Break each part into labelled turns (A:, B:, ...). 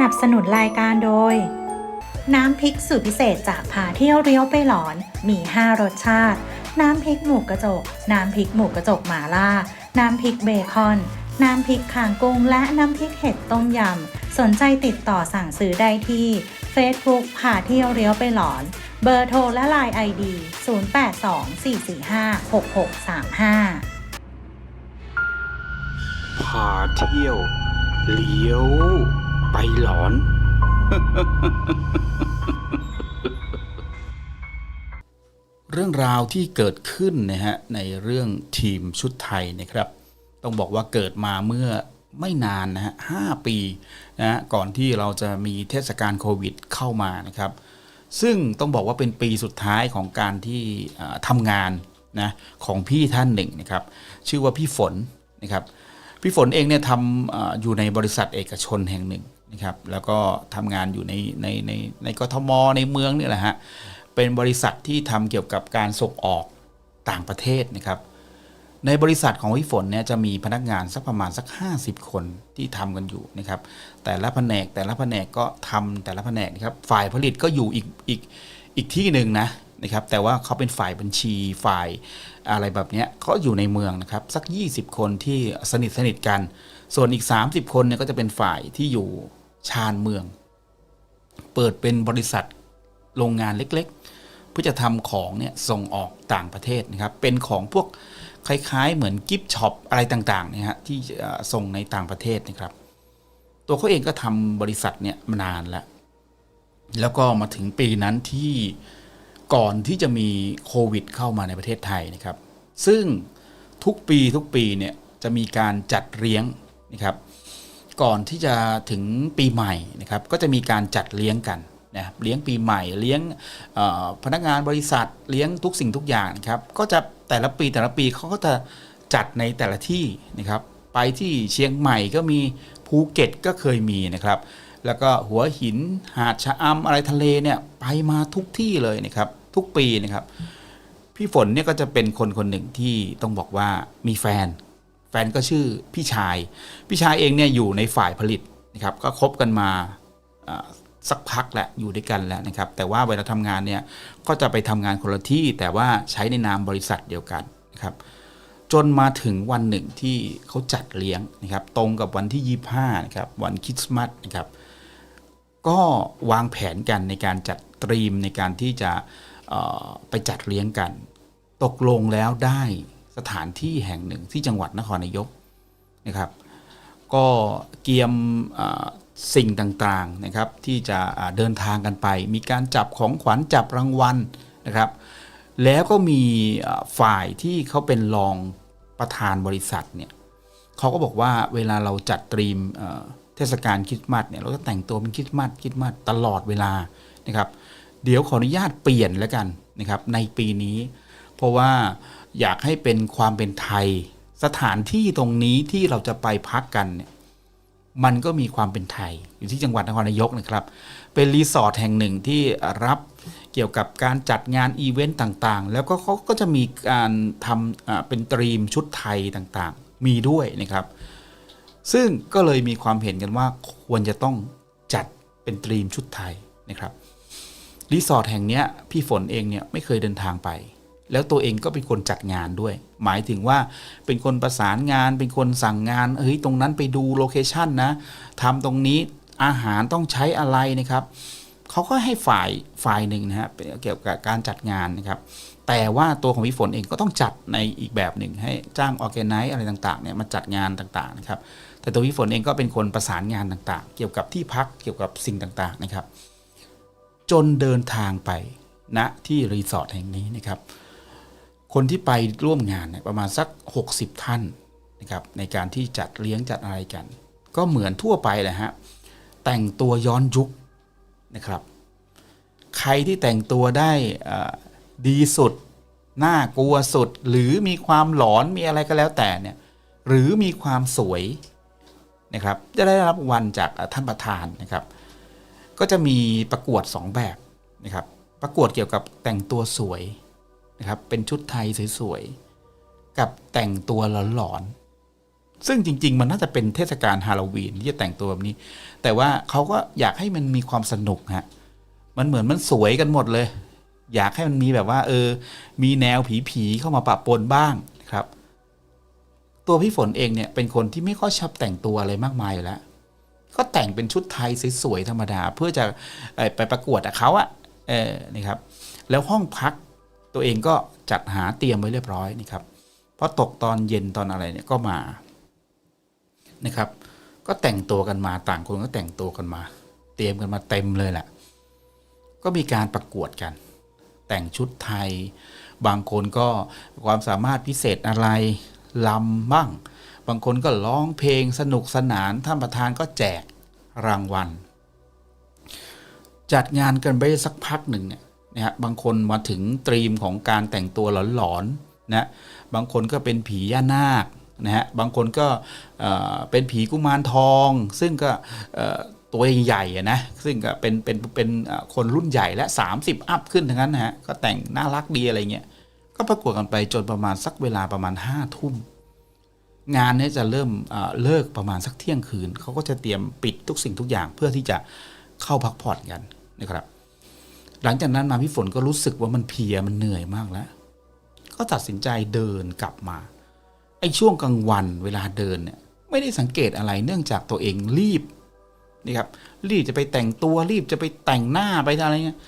A: นับสนุนรายการโดย น้ำพริกสูตรพิเศษจากพาเที่ยวเรียวไปหลอน มี 5 รสชาติ น้ำพริกหมูกระจก น้ำพริกหมูกระจกหมาล่า น้ำพริกเบคอน น้ำพริกข่างกุ้ง และน้ำพริกเห็ดต้มยำ สนใจติดต่อสั่งซื้อได้ที่ Facebook พาเที่ยวเรียวไปหลอน เบอร์โทรและไลน์ ID 0824456635
B: พาเที่ยว เลี้ยว ไปหลอน เรื่องราวที่เกิดขึ้นนะฮะในเรื่องทีมชุดไทยนะครับ ต้องบอกว่าเกิดมาเมื่อไม่นานนะฮะห้าปีนะฮะก่อนที่เราจะมีเทศกาลโควิดเข้ามานะครับ ซึ่งต้องบอกว่าเป็นปีสุดท้ายของการที่ทำงานนะของพี่ท่านหนึ่งนะครับ ชื่อว่าพี่ฝนนะครับ พี่ฝนเองเนี่ยทำอยู่ในบริษัทเอกชนแห่งหนึ่ง นะครับแล้วก็ทำงานอยู่ในในในในกทมในเมืองนี่แหละฮะเป็นบริษัทที่ทำเกี่ยวกับการส่งออกต่างประเทศนะครับ ในบริษัทของพี่ฝนเนี่ยจะมีพนักงานสักประมาณสัก 50 คนที่ทำกันอยู่นะครับ แต่ละแผนกแต่ละแผนกก็ทำแต่ละแผนกนะครับฝ่ายผลิตก็อยู่อีกอีกอีกที่หนึ่งนะนะครับแต่ว่าเขาเป็นฝ่ายบัญชีฝ่ายอะไรแบบเนี้ยเขาอยู่ในเมืองนะครับสัก 20 คนที่สนิทสนิทกัน ส่วนอีก 30 คนเนี่ยก็จะเป็นฝ่ายที่อยู่ ชานเมือง เปิดเป็นบริษัทโรงงานเล็กๆ เพื่อจะทำของเนี่ยส่งออกต่างประเทศนะครับ เป็นของพวกคล้ายๆ เหมือนกิฟต์ช็อปอะไรต่างๆเนี่ยฮะที่ส่งในต่างประเทศนะครับ ตัวเขาเองก็ทำบริษัทเนี่ยมานานแล้วแล้วก็มาถึงปีนั้นที่ก่อนที่จะมีโควิด เข้ามาในประเทศไทยนะครับ ซึ่งทุกปีทุกปีเนี่ยจะมีการจัดเลี้ยงนะครับ ก่อนที่จะถึงปีใหม่นะครับก็จะมีการจัดเลี้ยงกันนะเลี้ยงปีใหม่เลี้ยงพนักงานบริษัทเลี้ยงทุกสิ่งทุกอย่างครับก็จะแต่ละปีแต่ละปีเขาก็จะจัดในแต่ละที่นะครับไปที่เชียงใหม่ก็มีภูเก็ตก็เคยมีนะครับ แล้วก็หัวหินหาดชะอำอะไรทะเลเนี่ยไปมาทุกที่เลยนะครับทุกปีนะครับ พี่ฝนเนี่ยก็จะเป็นคนคนหนึ่งที่ต้องบอกว่ามีแฟน ฟนก็ชื่อพี่ชาย พี่ชายเองเนี่ยอยู่ในฝ่ายผลิตนะครับก็คบกันมาสักพักแหละอยู่ด้วยกันแล้วนะครับ แต่ว่าเวลาทำงานเนี่ยก็จะไปทำงานคนละที่แต่ว่าใช้ในนามบริษัทเดียวกันนะครับ จนมาถึงวันหนึ่งที่เขาจัดเลี้ยงนะครับ ตรงกับวันที่ 25นะครับวันคริสต์มาสนะครับ ก็วางแผนกันในการจัดตรีมในการที่จะไปจัดเลี้ยงกัน ตกลงแล้วได้ สถานที่แห่งหนึ่งที่จังหวัดนครนายกนะครับ ก็เกียมสิ่งต่างๆนะครับที่จะเดินทางกันไป มีการจับของขวัญจับรางวัลนะครับ แล้วก็มีฝ่ายที่เขาเป็นรองประธานบริษัทเนี่ยเขาก็บอกว่าเวลาเราจัดตรีมเอ่อเทศกาลคริสต์มาสเนี่ยเราก็แต่งตัวเป็นคริสต์มาสคริสต์มาสตลอดเวลานะครับ เดี๋ยวขออนุญาตเปลี่ยนแล้วกันนะครับในปีนี้ เพราะว่า อยากให้เป็นความเป็นไทย สถานที่ตรงนี้ที่เราจะไปพักกันเนี่ยมันก็มีความเป็นไทย อยู่ที่จังหวัดนครนายกนะครับ เป็นรีสอร์ทแห่งหนึ่งที่รับเกี่ยวกับการจัดงานอีเวนต์ต่างๆ แล้วก็เขาก็จะมีการทำเป็นตรีมชุดไทยต่างๆ มีด้วยนะครับ ซึ่งก็เลยมีความเห็นกันว่าควรจะต้องจัดเป็นตรีมชุดไทยนะครับรีสอร์ทแห่งนี้พี่ฝนเองเนี่ยไม่เคยเดินทางไป แล้วตัวเองก็เป็นคนจัดงานด้วย หมายถึงว่าเป็นคนประสานงาน เป็นคนสั่งงานเฮ้ยตรงนั้นไปดูโลเคชันนะทำตรงนี้อาหารต้องใช้อะไรนะครับเขาก็ให้ฝ่ายฝ่ายหนึ่งนะฮะเกี่ยวกับการจัดงานนะครับ แต่ว่าตัวของพี่ฝนเองก็ต้องจัดในอีกแบบหนึ่งให้จ้างออแกไนซ์อะไรต่างๆเนี่ยมาจัดงานต่างๆนะครับแต่ตัวพี่ฝนเองก็เป็นคนประสานงานต่างๆ เกี่ยวกับที่พักเกี่ยวกับสิ่งต่างๆนะครับ จนเดินทางไปณที่รีสอร์ทแห่งนี้นะครับ คนที่ไปร่วมงานเนี่ยประมาณสัก 60 ท่านนะครับในการที่จัดเลี้ยงจัดอะไรกัน ก็เหมือนทั่วไปแหละฮะแต่งตัวย้อนยุคนะครับ ใครที่แต่งตัวได้อ่อดีสุดน่ากลัวสุด หรือมีความหลอนมีอะไรก็แล้วแต่เนี่ยหรือมีความสวยนะครับจะได้รับวันจากท่านประธานนะครับ ก็จะมีประกวด 2 แบบนะครับ ประกวดเกี่ยวกับแต่งตัวสวย นะครับเป็นชุดไทยสวยๆกับแต่งตัวหลอนๆซึ่งจริง ๆ มันน่าจะเป็นเทศกาลฮาโลวีนที่จะแต่งตัวแบบนี้ แต่ว่าเขาก็อยากให้มันมีความสนุกฮะมันเหมือนมันสวยกันหมดเลย อยากให้มันมีแบบว่า เออ มีแนวผีๆเข้ามาปะปนบ้างนะครับ ตัวพี่ฝนเองเนี่ยเป็นคนที่ไม่ค่อยชอบแต่งตัวอะไรมากมายอยู่แล้วก็แต่งเป็นชุดไทยสวยๆธรรมดา เพื่อจะไปประกวดกับเขาอะเออนะครับ แล้วห้องพัก ตัวเองก็จัดหาเตรียมไว้เรียบร้อยนะครับพอตกตอนเย็นตอนอะไรเนี่ยก็มานะครับ ก็แต่งตัวกันมาต่างคนก็แต่งตัวกันมา เตรียมกันมาเต็มเลยแหละก็มีการประกวดกัน แต่งชุดไทย บางคนก็ความสามารถพิเศษอะไรลำบ้าง บางคนก็ร้องเพลงสนุกสนานท่านประธานก็แจกรางวัล จัดงานกันไปสักพักหนึ่งเนี่ย นะฮะบางคนมาถึงตรีมของการแต่งตัวหลอนๆนะบางคนก็เป็นผีย่านาคนะฮะบางคนก็เป็นผีกุมารทอง ซึ่งก็ตัวใหญ่ๆนะซึ่งก็เป็นเป็นเป็นคนรุ่นใหญ่และ 30 อัพขึ้นทั้งนั้นนะฮะก็แต่งน่ารักดีอะไรเงี้ยก็ประกวดกันไปจนประมาณสักเวลาประมาณ5้าทุ่มงานนี้จะเริ่มเอ่อเลิกประมาณสักเที่ยงคืนเขาก็จะเตรียมปิดทุกสิ่งทุกอย่างเพื่อที่จะเข้าพักผ่อนกันนะครับ หลังจากนั้นมาพี่ฝนก็รู้สึกว่ามันเพลียมันเหนื่อยมากแล้ว ก็ตัดสินใจเดินกลับมา ไอ้ช่วงกลางวันเวลาเดินเนี่ย ไม่ได้สังเกตอะไรเนื่องจากตัวเองรีบนี่ครับ รีบจะไปแต่งตัวรีบจะไปแต่งหน้าไปอะไรเงี้ย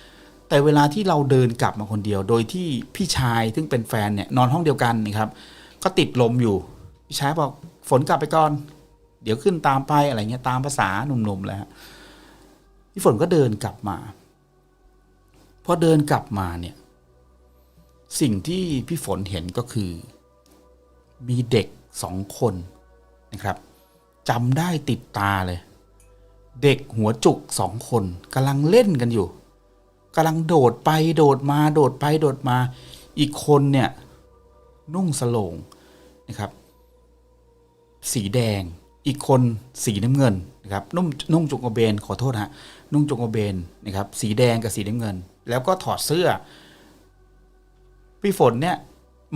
B: แต่เวลาที่เราเดินกลับมาคนเดียว โดยที่พี่ชายซึ่งเป็นแฟนเนี่ยนอนห้องเดียวกันนะครับ ก็ติดลมอยู่พี่ชายบอกฝนกลับไปก่อน เดี๋ยวขึ้นตามไปอะไรเงี้ยตามภาษาหนุ่มๆแล้วพี่ฝนก็เดินกลับมา พอเดินกลับมาเนี่ยสิ่งที่พี่ฝนเห็นก็คือ มีเด็กสองคนนะครับจำได้ติดตาเลย เด็กหัวจุกสองคนกำลังเล่นกันอยู่กำลังโดดไปโดดมาโดดไปโดดมา อีกคนเนี่ยนุ่งสโลงนะครับ สีแดง อีกคนสีน้ำเงินนะครับนุ่งนุ่งจงกระเบนขอโทษฮะนุ่งจงกระเบนนะครับสีแดงกับสีน้ำเงิน แล้วก็ถอดเสื้อ พี่ฝนเนี่ย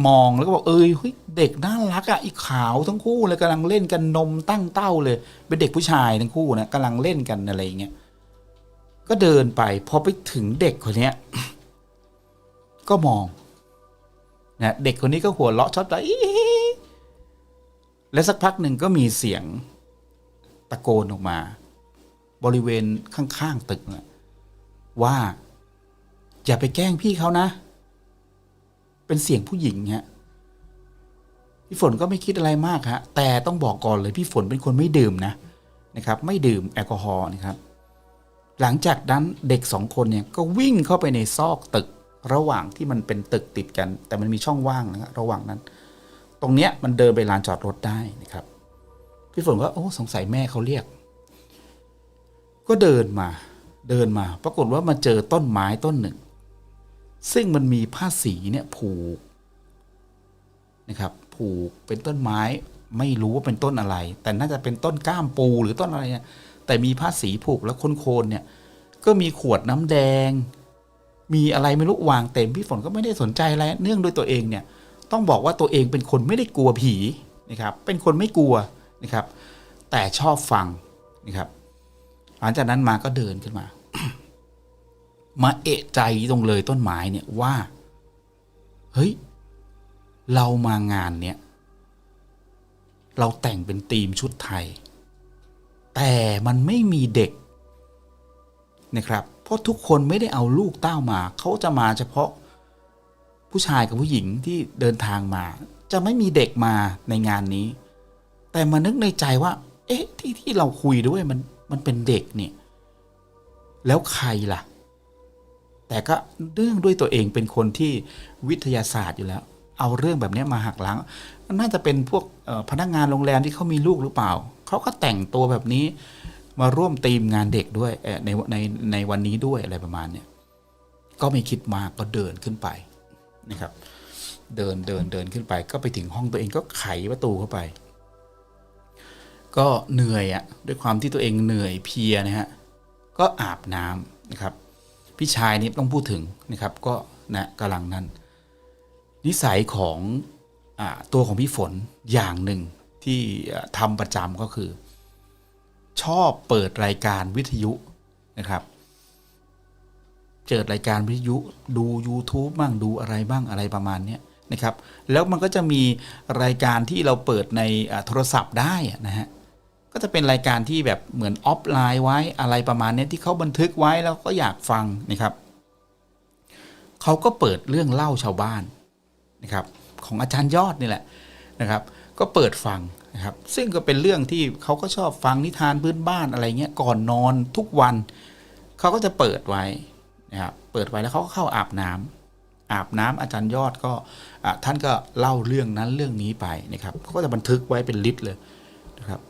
B: มองแล้วก็บอกเอ้ยเด็กน่ารักอะอีขาวทั้งคู่เลยกำลังเล่นกันนมตั้งเต้าเลย เป็นเด็กผู้ชายทั้งคู่นะกำลังเล่นกันอะไรอย่างเงี้ยก็เดินไปพอไปถึงเด็กคนเนี้ย ก็มองนะเด็กคนนี้ก็หัวเราะชอบใจ และสักพักหนึ่งก็มีเสียงตะโกนออกมา บริเวณข้างๆตึกนะว่า อย่าไปแกล้งพี่เขานะ เป็นเสียงผู้หญิงฮะพี่ฝนก็ไม่คิดอะไรมากฮะแต่ต้องบอกก่อนเลยพี่ฝนเป็นคนไม่ดื่มนะนะครับ ไม่ดื่มแอลกอฮอล์นะครับ หลังจากนั้นเด็กสองคนเนี่ยก็วิ่งเข้าไปในซอกตึกระหว่างที่มันเป็นตึกติดกัน แต่มันมีช่องว่างนะครับระหว่างนั้น ตรงเนี้ยมันเดินไปลานจอดรถได้นะครับ พี่ฝนก็โอ้สงสัยแม่เขาเรียก ก็เดินมา เดินมา ปรากฏว่ามาเจอต้นไม้ต้นหนึ่ง ซึ่งมันมีผ้าสีเนี่ยผูกนะครับ ผูกเป็นต้นไม้ไม่รู้ว่าเป็นต้นอะไร แต่น่าจะเป็นต้นก้ามปูหรือต้นอะไรเนี่ยแต่มีผ้าสีผูกแล้วโคนๆเนี่ย ก็มีขวดน้ำแดง มีอะไรไม่รู้วางเต็มพี่ฝนก็ไม่ได้สนใจอะไรเนื่องด้วยตัวเองเนี่ย ต้องบอกว่าตัวเองเป็นคนไม่ได้กลัวผีนะครับ เป็นคนไม่กลัวนะครับ แต่ชอบฟังนะครับ หลังจากนั้นมาก็เดินขึ้นมา มาเอะใจตรงเลยต้นไม้เนี่ยว่า เฮ้ย เรามางานเนี่ย เราแต่งเป็นธีมชุดไทย แต่มันไม่มีเด็กนะครับ เพราะทุกคนไม่ได้เอาลูกเต้ามา เขาจะมาเฉพาะ ผู้ชายกับผู้หญิงที่เดินทางมา จะไม่มีเด็กมาในงานนี้ แต่มานึกในใจว่า เอ๊ะที่ที่เราคุยด้วยมันมันเป็นเด็กเนี่ย แล้วใครล่ะ แต่ก็เรื่องด้วยตัวเองเป็นคนที่วิทยาศาสตร์อยู่แล้ว เอาเรื่องแบบนี้มาหักล้างน่าจะเป็นพวกพนักงานโรงแรมที่เขามีลูกหรือเปล่าเขาก็แต่งตัวแบบนี้มาร่วมตีมงานเด็กด้วยในในในวันนี้ด้วยอะไรประมาณเนี้ยก็ไม่คิดมากก็เดินขึ้นไป นะครับ เดินเดินเดินขึ้นไป ก็ไปถึงห้องตัวเองก็ไขประตูเข้าไป ก็เหนื่อยอะด้วยความที่ตัวเองเหนื่อยเพียนะฮะก็อาบน้ำนะครับ พี่ชายนี่ต้องพูดถึงนะครับ ก็นะกำลังนั้น นิสัยของอตัวของพี่ฝนอย่างหนึ่งที่ทำประจำก็คือ ชอบเปิดรายการวิทยุนะครับ เจิดรายการวิทยุดู YouTube บ้างดูอะไรบ้างอะไรประมาณนี้นะครับ แล้วมันก็จะมีรายการที่เราเปิดในโทรศัพท์ได้นะฮะก็จะเป็นรายการที่แบบเหมือนออฟไลน์ไว้อะไรประมาณนี้ที่เขาบันทึกไว้แล้วก็อยากฟังนะครับเขาก็เปิดเรื่องเล่าชาวบ้านนะครับ ของอาจารย์ยอดนี่แหละนะครับ ก็เปิดฟังนะครับ ซึ่งก็เป็นเรื่องที่เขาก็ชอบฟังนิทานพื้นบ้านอะไรเงี้ยก่อนนอนทุกวันเขาก็จะเปิดไว้ นะครับเปิดไว้แล้วเขาก็เข้าอาบน้ำอาบน้ำอาจารย์ยอดก็ท่านก็เล่าเรื่องนั้นเรื่องนี้ไปนะครับเขาก็จะบันทึกไว้เป็นลิสต์เลยนะครับ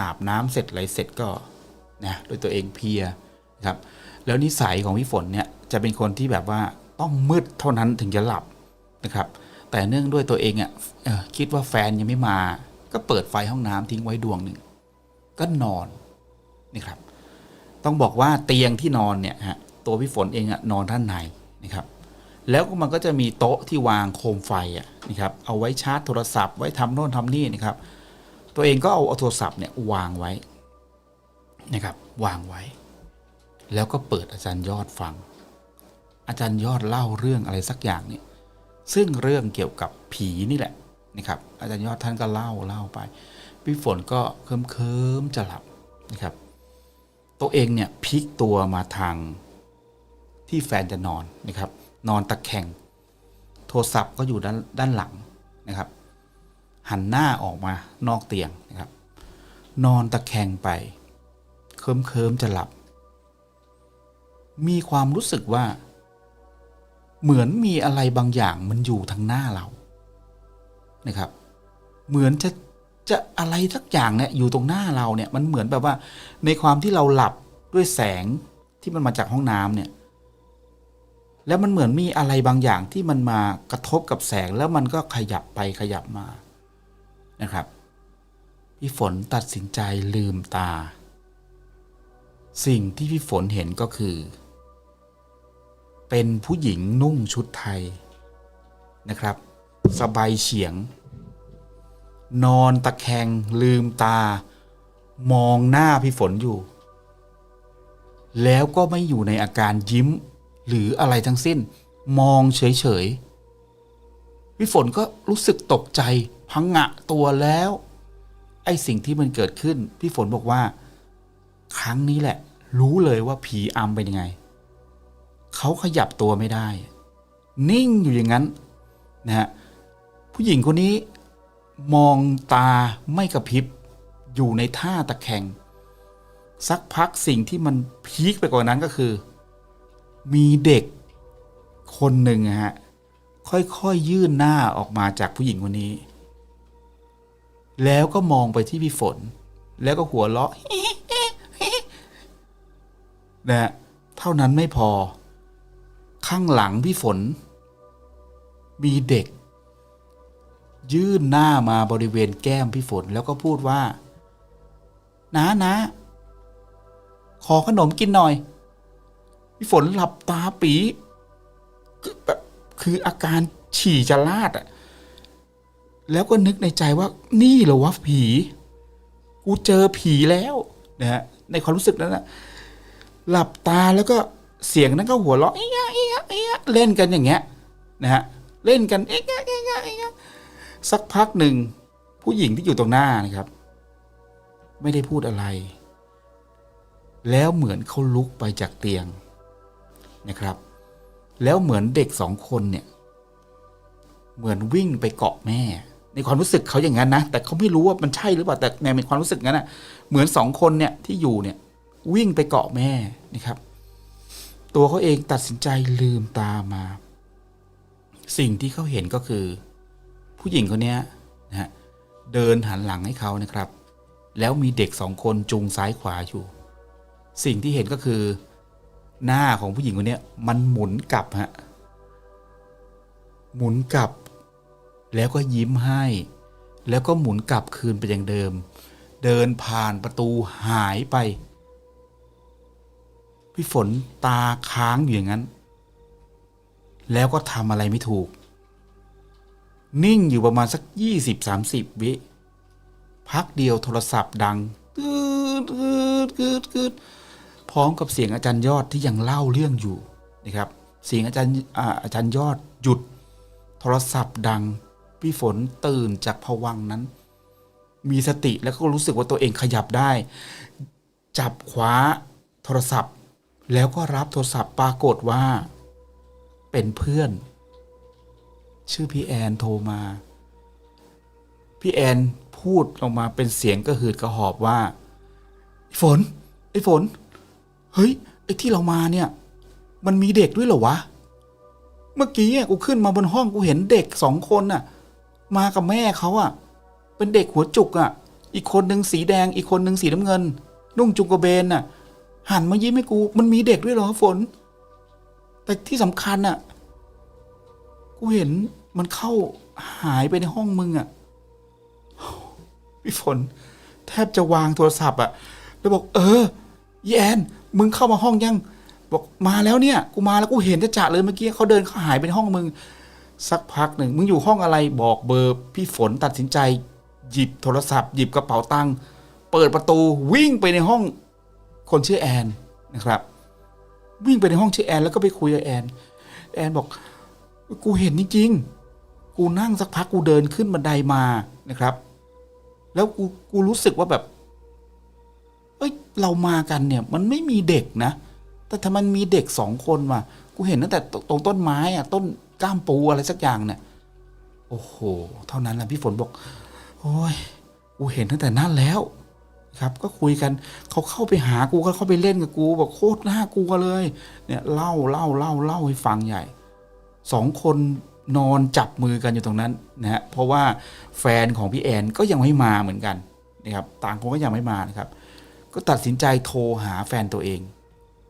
B: อาบน้ำเสร็จอะไรเสร็จก็นะโดยตัวเองเพียนะครับแล้วนิสัยของพี่ฝนเนี่ยจะเป็นคนที่แบบว่าต้องมืดเท่านั้นถึงจะหลับนะครับ แต่เนื่องด้วยตัวเองอะ่ะคิดว่าแฟนยังไม่มา ก็เปิดไฟห้องน้ำทิ้งไว้ดวงหนึ่งก็นอนนี่ครับ ต้องบอกว่าเตียงที่นอนเนี่ยฮะ ตัวพี่ฝนเองอะนอนด้านในนะครับ แล้วมันก็จะมีโต๊ะที่วางโคมไฟอะนะครับ เอาไว้ชาร์จโทรศัพท์ไว้ทำโน่นทำนี่นะครับ ตัวเองก็เอาเอาโทรศัพท์เนี่ยวางไว้นะครับวางไว้ แล้วก็เปิดอาจารย์ยอดฟัง อาจารย์ยอดเล่าเรื่องอะไรสักอย่างเนี่ยซึ่งเรื่องเกี่ยวกับผีนี่แหละนะครับ อาจารย์ยอดท่านก็เล่าเล่าไป พี่ฝนก็เคิมเคิมจะหลับนะครับ ตัวเองเนี่ยพลิกตัวมาทาง ที่แฟนจะนอนนะครับ นอนตะแคงโทรศัพท์ก็อยู่ด้านด้านหลังนะครับ หันหน้าออกมานอกเตียงนะครับ นอนตะแคงไป เคิมเคิมๆจะหลับ มีความรู้สึกว่า เหมือนมีอะไรบางอย่างมันอยู่ทางหน้าเรานะครับ เหมือนจะจะอะไรสักอย่างเนี่ยอยู่ตรงหน้าเราเนี่ยมันเหมือนแบบว่า ในความที่เราหลับด้วยแสงที่มันมาจากห้องน้ำเนี่ย แล้วมันเหมือนมีอะไรบางอย่างที่มันมากระทบกับแสงแล้วมันก็ขยับไปขยับมานะครับพี่ฝนตัดสินใจลืมตา สิ่งที่พี่ฝนเห็นก็คือ เป็นผู้หญิงนุ่งชุดไทยนะครับสบายเฉียง นอนตะแคงลืมตา มองหน้าพี่ฝนอยู่ แล้วก็ไม่อยู่ในอาการยิ้ม หรืออะไรทั้งสิ้น มองเฉยๆพี่ฝนก็รู้สึกตกใจ พังงะตัวแล้ว ไอ้สิ่งที่มันเกิดขึ้น พี่ฝนบอกว่า ครั้งนี้แหละ รู้เลยว่าผีอำเป็นยังไง เขาขยับตัวไม่ได้ นิ่งอยู่อย่างนั้นนะฮะผู้หญิงคนนี้มองตาไม่กระพริบ อยู่ในท่าตะแคงสักพักสิ่งที่มันพีคไปกว่านั้นก็คือ มีเด็กคนหนึ่งฮะค่อยๆยื่นหน้าออกมาจากผู้หญิงคนนี้ แล้วก็มองไปที่พี่ฝน แล้วก็หัวเราะนะฮะเท่านั้นไม่พอ ข้างหลังพี่ฝน มีเด็ก ยื่นหน้ามาบริเวณแก้มพี่ฝนแล้วก็พูดว่านะนะขอขนมกินหน่อย พี่ฝนหลับตาปีคือแบบคืออาการฉี่จะลาดอะแล้วก็นึกในใจว่านี่เหรอวะผี กูเจอผีแล้วนะฮะในความรู้สึกนั้นนะหลับตาแล้วก็เสียงนั้นก็หัวเราะเอ๊ะเอ๊ะเอ๊ะเล่นกันอย่างเงี้ยนะฮะเล่นกันเอ๊ะเอ๊ะเอ๊ะเอ๊ะสักพักหนึ่งผู้หญิงที่อยู่ตรงหน้านะครับ ไม่ได้พูดอะไร แล้วเหมือนเขาลุกไปจากเตียง นะครับ แล้วเหมือนเด็กสองคนเนี่ยเหมือนวิ่งไปเกาะแม่ ในความรู้สึกเขาอย่างนั้นนะแต่เขาไม่รู้ว่ามันใช่หรือเปล่าแต่ในความรู้สึกนั้นนะเหมือนสองคนเนี่ยที่อยู่เนี่ยวิ่งไปเกาะแม่นะครับ ตัวเขาเองตัดสินใจลืมตามา สิ่งที่เขาเห็นก็คือ ผู้หญิงคนนี้นะฮะเดินหันหลังให้เขานะครับ แล้วมีเด็กสองคนจูงซ้ายขวาอยู่ สิ่งที่เห็นก็คือ หน้าของผู้หญิงคนนี้มันหมุนกลับฮะหมุนกลับ แล้วก็ยิ้มให้ แล้วก็หมุนกลับคืนไปอย่างเดิม เดินผ่านประตูหายไป พี่ฝนตาค้างอยู่อย่างนั้น แล้วก็ทำอะไรไม่ถูก นิ่งอยู่ประมาณสักยี่สิบสามสิบวิพักเดียวโทรศัพท์ดังตืดตืดตืดตืด พร้อมกับเสียงอาจารย์ยอดที่ยังเล่าเรื่องอยู่นะครับ เสียงอาจารย์อาจารย์ยอดหยุด โทรศัพท์ดังพี่ฝนตื่นจากผวังนั้น มีสติแล้วก็รู้สึกว่าตัวเองขยับได้ จับคว้าโทรศัพท์ แล้วก็รับโทรศัพท์ปรากฏว่า เป็นเพื่อน ชื่อพี่แอนโทรมา พี่แอนพูดออกมาเป็นเสียงกระหืดกระหอบว่าไอ้ฝนไอ้ฝน เฮ้ยไอ้ที่เรามาเนี่ย มันมีเด็กด้วยเหรอวะ เมื่อกี้อะกูขึ้นมาบนห้องกูเห็นเด็กสองคนน่ะ มากับแม่เขาอะ เป็นเด็กหัวจุกอะ อีกคนหนึ่งสีแดงอีกคนหนึ่งสีน้ำเงิน นุ่งจุงกระเบนน่ะ หันมายิ้มให้กู มันมีเด็กด้วยเหรอฝน แต่ที่สำคัญอะ กูเห็นมันเข้าหายไปในห้องมึงอะพี่ฝน แทบจะวางโทรศัพท์อะ แล้วบอก เออแยน มึงเข้ามาห้องยังบอกมาแล้วเนี่ย กูมาแล้วกูเห็นจะจะเลยเมื่อกี้เขาเดินเขาหายไปในห้องมึง สักพักหนึ่งมึงอยู่ห้องอะไรบอกเบอร์พี่ฝนตัดสินใจ หยิบโทรศัพท์หยิบกระเป๋าตังค์เปิดประตูวิ่งไปในห้องคนชื่อแอนนะครับ วิ่งไปในห้องชื่อแอน แล้วก็ไปคุยกับแอน แอนบอก กูเห็นจริงๆกูนั่งสักพักกูเดินขึ้นบันไดมานะครับ แล้วกูกูรู้สึกว่าแบบ เอ้ย เรามากันเนี่ย มันไม่มีเด็กนะ แต่ถ้ามันมีเด็กสองคนว่ะกูเห็นตั้งแต่ตรงต้นไม้อะต้นก้ามปูอะไรสักอย่างเนี่ย โอ้โห เท่านั้นแหละพี่ฝนบอก โอ้ย กูเห็นตั้งแต่นั้นแล้ว ครับ ก็คุยกัน เขาเข้าไปหากูก็เข้าไปเล่นกับกูบอกโคตรน่ากลัวเลย เนี่ยเล่าเล่าเล่าเล่าให้ฟังใหญ่ สองคนนอนจับมือกันอยู่ตรงนั้นนะฮะ เพราะว่าแฟนของพี่แอนก็ยังไม่มาเหมือนกันนะครับ ต่างคนก็ยังไม่มานะครับ ก็ตัดสินใจโทรหาแฟนตัวเอง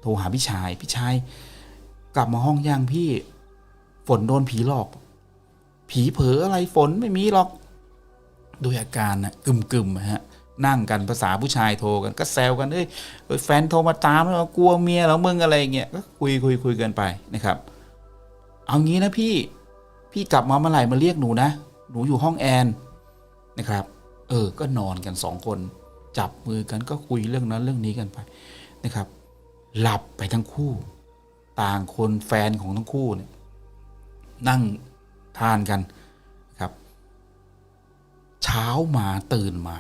B: โทรหาพี่ชาย พี่ชาย กลับมาห้องยังพี่ ฝนโดนผีหลอก ผีเผลออะไรฝนไม่มีหรอก โดยอาการนะกึมกึมๆอะฮะ นั่งกันภาษาผู้ชายโทรกันก็แซวกันเอ้ยแฟนโทรมาตามแล้วกลัวเมียแล้วมึงอะไรเงี้ยก็คุยคุยคุยกันไปนะครับ เอางี้นะพี่ พี่กลับมาเมื่อไหร่มาเรียกหนูนะ หนูอยู่ห้องแอนนะครับ เออ ก็นอนกันสองคน จับมือกันก็คุยเรื่องนั้นเรื่องนี้กันไปนะครับ หลับไปทั้งคู่ ต่างคนแฟนของทั้งคู่เนี่ยนั่งทานกันครับ เช้ามาตื่นมา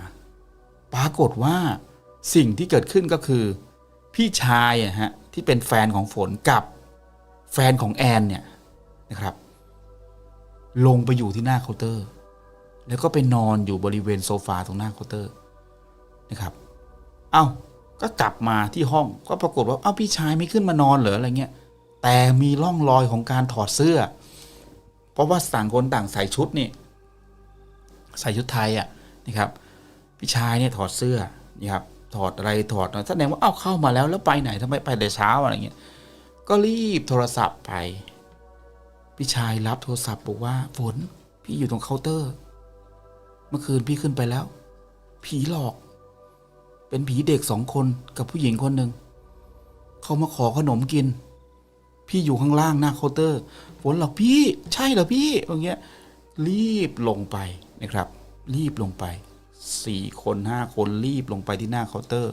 B: ปรากฏว่าสิ่งที่เกิดขึ้นก็คือ พี่ชายอะฮะที่เป็นแฟนของฝนกับแฟนของแอนเนี่ยนะครับ ลงไปอยู่ที่หน้าเคาน์เตอร์ แล้วก็ไปนอนอยู่บริเวณโซฟาตรงหน้าเคาน์เตอร์ นะครับ เอ้าก็กลับมาที่ห้องก็ปรากฏว่าเอ้าพี่ชายไม่ขึ้นมานอนเหรออะไรเงี้ยแต่มีร่องรอยของการถอดเสื้อ เพราะว่าต่างคนต่างใส่ชุดนี่ใส่ชุดไทยอะนะครับ พี่ชายเนี่ยถอดเสื้อนี่ครับถอดอะไรถอดแสดงว่าเอ้าเข้ามาแล้วแล้วไปไหนทำไมไปแต่เช้าอะไรเงี้ยก็รีบโทรศัพท์ไป พี่ชายรับโทรศัพท์บอกว่าฝนพี่อยู่ตรงเคาน์เตอร์ เมื่อคืนพี่ขึ้นไปแล้ว ผีหลอก เป็นผีเด็กสองคนกับผู้หญิงคนหนึ่ง เขามาขอขนมกิน พี่อยู่ข้างล่างหน้าเคาน์เตอร์ ฝนหรอกพี่ ใช่เหรอพี่อย่างเงี้ย รีบลงไปนะครับ รีบลงไปสี่คนห้าคนรีบลงไปที่หน้าเคาน์เตอร์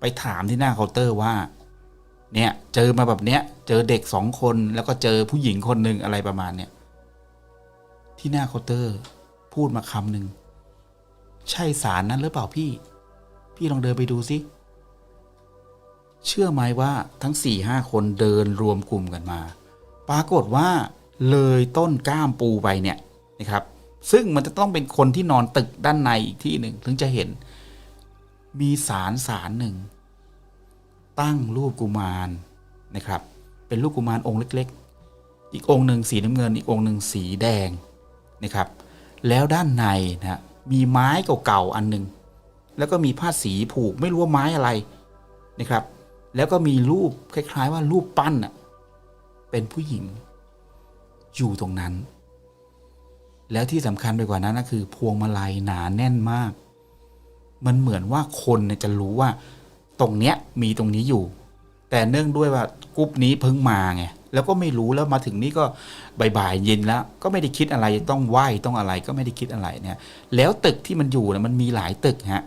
B: ไปถามที่หน้าเคาน์เตอร์ว่า เนี่ย เจอมาแบบเนี้ย เจอเด็กสองคนแล้วก็เจอผู้หญิงคนหนึ่งอะไรประมาณเนี้ยที่หน้าเคาน์เตอร์ พูดมาคำหนึ่งใช่สารนั้นหรือเปล่าพี่ พี่ลองเดินไปดูสิเชื่อไหมว่าทั้งสี่ห้าคนเดินรวมกลุ่มกันมา ปรากฏว่าเลยต้นก้ามปูไปเนี่ยนะครับ ซึ่งมันจะต้องเป็นคนที่นอนตึกด้านในอีกที่หนึ่งถึงจะเห็น มีสารสารหนึ่ง ตั้งรูปกุมารนะครับ เป็นรูปกุมารองค์เล็ก ๆ อีกองค์หนึ่งสีน้ำเงิน อีกองค์หนึ่งสีแดงนะครับ แล้วด้านในนะฮะมีไม้เก่าๆอันหนึ่ง แล้วก็มีผ้าสีผูกไม่รู้ว่าไม้อะไรนะครับ แล้วก็มีรูปคล้ายๆ ว่ารูปปั้นอะเป็นผู้หญิง อยู่ตรงนั้น แล้วที่สำคัญไปกว่านั้นก็คือ พวงมาลัยหนาแน่นมาก มันเหมือนว่าคนเนี่ยจะรู้ว่า ตรงเนี้ยมีตรงนี้อยู่ แต่เนื่องด้วยว่ากรุ๊ปนี้เพิ่งมาไง แล้วก็ไม่รู้แล้วมาถึงนี่ก็บ่ายๆเย็นแล้ว ก็ไม่ได้คิดอะไรต้องไหว้ต้องอะไรก็ไม่ได้คิดอะไรเนี่ยแล้วตึกที่มันอยู่นี่ยมันมีหลายตึกฮะ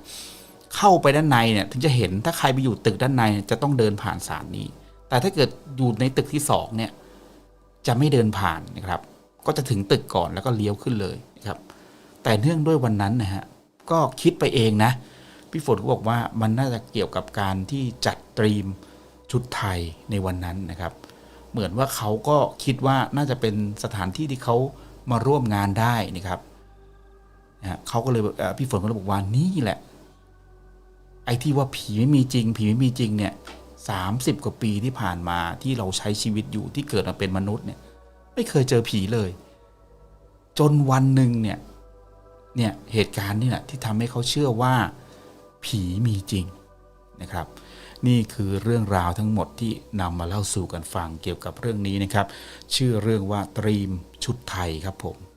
B: เข้าไปด้านในเนี่ยถึงจะเห็นถ้าใครไปอยู่ตึกด้านในจะต้องเดินผ่านศาลนี้ แต่ถ้าเกิดอยู่ในตึกที่สองเนี่ยจะไม่เดินผ่านนะครับ ก็จะถึงตึกก่อนแล้วก็เลี้ยวขึ้นเลยนะครับ แต่เนื่องด้วยวันนั้นนะฮะก็คิดไปเองนะพี่ฝนก็บอกว่ามันน่าจะเกี่ยวกับการที่จัดตรีมชุดไทยในวันนั้นนะครับ เหมือนว่าเขาก็คิดว่าน่าจะเป็นสถานที่ที่เขามาร่วมงานได้นะครับนะเขาก็เลยพี่ฝนก็เลยบอกว่านี่แหละ ไอ้ที่ว่าผีไม่มีจริง ผีไม่มีจริงเนี่ยสามสิบกว่าปีที่ผ่านมาที่เราใช้ชีวิตอยู่ที่เกิดมาเป็นมนุษย์เนี่ย ไม่เคยเจอผีเลย จนวันหนึ่งเนี่ยเนี่ยเหตุการณ์นี่แหละที่ทำให้เขาเชื่อว่าผีมีจริงนะครับ นี่คือเรื่องราวทั้งหมดที่นำมาเล่าสู่กันฟังเกี่ยวกับเรื่องนี้นะครับ ชื่อเรื่องว่าตรีมชุดไทยครับผม